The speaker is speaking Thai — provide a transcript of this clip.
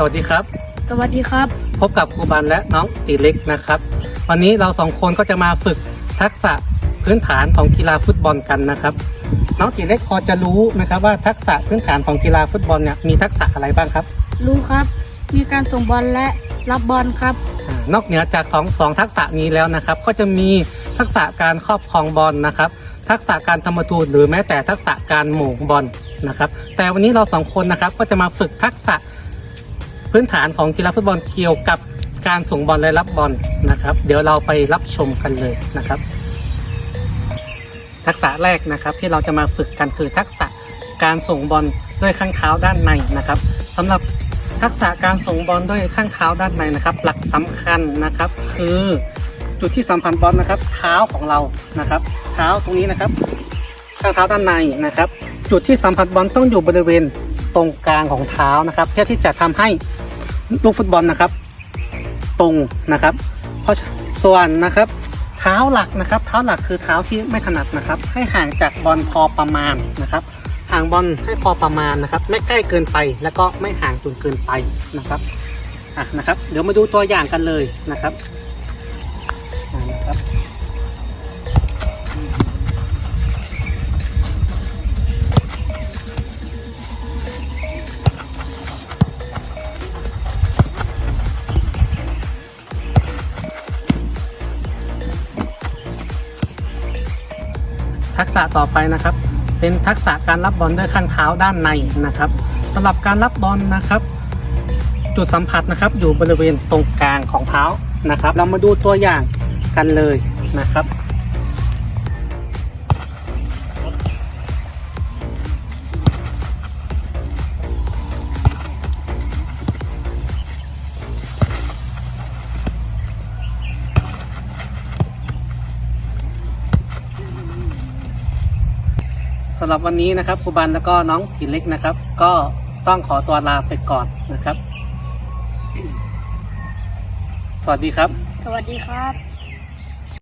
สวัสดีครับ สวัสดีครับ พบกับครูบันและน้องตีเล็กนะครับ วันนี้เราสองคนก็จะมาฝึกทักษะพื้นฐานของกีฬาฟุตบอลกันนะครับ น้องตีเล็กพอจะรู้ไหมครับว่าทักษะพื้นฐานของกีฬาฟุตบอลเนี่ยมีทักษะอะไรบ้างครับ รู้ครับ มีการส่งบอลและรับบอลครับอานอกเหนือจากของสองทักษะนี้แล้วนะครับ ก็จะมีทักษะการครอบครองบอลนะครับทักษะการทำประตูหรือแม้แต่ทักษะการหม่งบอลนะครับ แต่วันนี้เราสองคนนะครับก็จะมาฝึกทักษะ พื้นฐานของกีฬาฟุตบอลเกี่ยวกับการส่งบอลและรับบอลนะครับ เดี๋ยวเราไปรับชมกันเลยนะครับ ทักษะแรกนะครับที่เราจะมาฝึกกันคือทักษะการส่งบอลด้วยข้างเท้าด้านในนะครับสำหรับทักษะการส่งบอลด้วยข้างเท้าด้านในนะครับ หลักสำคัญนะครับ คือจุดที่สัมพันธ์บอลนะครับ เท้าของเรานะครับ เท้าตรงนี้นะครับข้างเท้าด้านในนะครับ จุดที่สัมผัสบอลต้องอยู่บริเวณตรงกลางของเท้านะครับ เพื่อที่จะทำให้ ลูกฟุตบอลนะครับ ตรงนะครับ เพราะส่วนนะครับ เท้าหลักนะครับ เท้าหลักคือเท้าที่ไม่ถนัดนะครับ ให้ห่างจากบอลพอประมาณนะครับ ห่างบอลให้พอประมาณนะครับ ไม่ใกล้เกินไปแล้วก็ไม่ห่างจนเกินไปนะครับอะนะครับ เดี๋ยวมาดูตัวอย่างกันเลยนะครับอะนะครับ ทักษะต่อไปนะครับ เป็นทักษะการรับบอลด้วยข้างเท้าด้านในนะครับสำหรับการรับบอลนะครับ จุดสัมผัสนะครับ อยู่บริเวณตรงกลางของเท้านะครับ เรามาดูตัวอย่างกันเลยนะครับ สำหรับวันนี้นะครับครูบันแล้วก็น้องผีเล็กนะครับ ก็ต้องขอตัวลาไปก่อนนะครับ สวัสดีครับ สวัสดีครับ